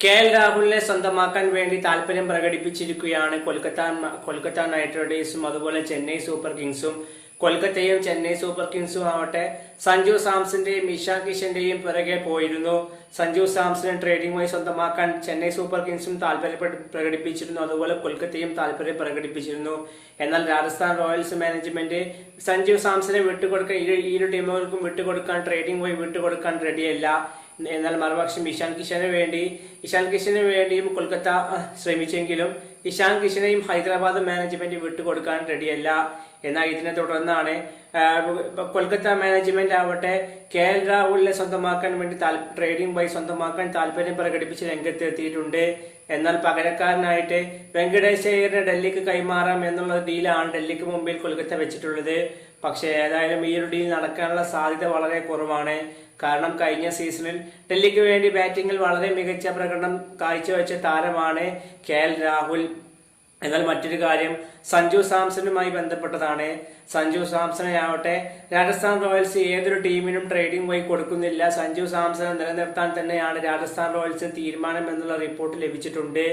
K L രാഹുലിനെ സ്വന്തമാക്കാൻ വേണ്ടി താല്പര്യം പ്രകടിപ്പിച്ചിരിക്കുകയാണ് കൊൽക്കത്ത കൊൽക്കത്ത നൈറ്റ് റൈഡേഴ്സും അതുപോലെ ചെന്നൈ സൂപ്പർ കിങ്സും. കൊൽക്കത്തയും ചെന്നൈ സൂപ്പർ കിങ്സും ആവട്ടെ സഞ്ജു സാംസന്റെയും ഇഷാ കിഷന്റെയും പിറകെ പോയിരുന്നു. സഞ്ജു സാംസനെ ട്രേഡിംഗുമായി സ്വന്തമാക്കാൻ ചെന്നൈ സൂപ്പർ കിങ്സും താല്പര്യം പ്രകടിപ്പിച്ചിരുന്നു. അതുപോലെ കൊൽക്കത്തയും താല്പര്യം പ്രകടിപ്പിച്ചിരുന്നു. എന്നാൽ രാജസ്ഥാൻ റോയൽസ് മാനേജ്മെന്റ് സഞ്ജു സാംസനെ വിട്ടുകൊടുക്കാൻ ഇരു ഇരു ടീമുകൾക്കും വിട്ടുകൊടുക്കാൻ ട്രേഡിംഗ് വഴി വിട്ടുകൊടുക്കാൻ റെഡിയല്ല എന്നാൽ മറുപക്ഷം ഇഷാൻ കിഷന് വേണ്ടി ഇഷാൻ കിഷന് വേണ്ടിയും കൊൽക്കത്ത ശ്രമിച്ചെങ്കിലും ഇഷാൻ കിഷനെയും ഹൈദരാബാദ് മാനേജ്മെന്റ് വിട്ടുകൊടുക്കാൻ റെഡിയല്ല. എന്നാൽ ഇതിനെ തുടർന്നാണ് കൊൽക്കത്ത മാനേജ്മെന്റ് ആവട്ടെ കെ എൽ രാഹുലിനെ സ്വന്തമാക്കാൻ വേണ്ടി ട്രേഡിംഗ് വഴി സ്വന്തമാക്കാൻ താല്പര്യം പ്രകടിപ്പിച്ച് രംഗത്തെത്തിയിട്ടുണ്ട്. എന്നാൽ പകരക്കാരനായിട്ട് വെങ്കടേഷ് അയ്യറിനെ ഡൽഹിക്ക് കൈമാറാം എന്നുള്ള ഡീലാണ് ഡൽഹിക്ക് മുമ്പിൽ കൊൽക്കത്ത വെച്ചിട്ടുള്ളത്. പക്ഷേ ഏതായാലും ഈ ഒരു ഡീൽ നടക്കാനുള്ള സാധ്യത വളരെ കുറവാണ്. കാരണം കഴിഞ്ഞ സീസണിൽ ഡൽഹിക്ക് വേണ്ടി ബാറ്റിംഗിൽ വളരെ മികച്ച പ്രകടനം കാഴ്ചവെച്ച താരമാണ് കെ എൽ രാഹുൽ. എന്നാൽ മറ്റൊരു കാര്യം സഞ്ജു സാംസണുമായി ബന്ധപ്പെട്ടതാണ്. സഞ്ജു സാംസണെ ആവട്ടെ രാജസ്ഥാൻ റോയൽസ് ഏതൊരു ടീമിനും ട്രേഡിംഗ് വഴി കൊടുക്കുന്നില്ല. സഞ്ജു സാംസണെ നിലനിർത്താൻ തന്നെയാണ് രാജസ്ഥാൻ റോയൽസിന് തീരുമാനം എന്നുള്ള റിപ്പോർട്ട് ലഭിച്ചിട്ടുണ്ട്.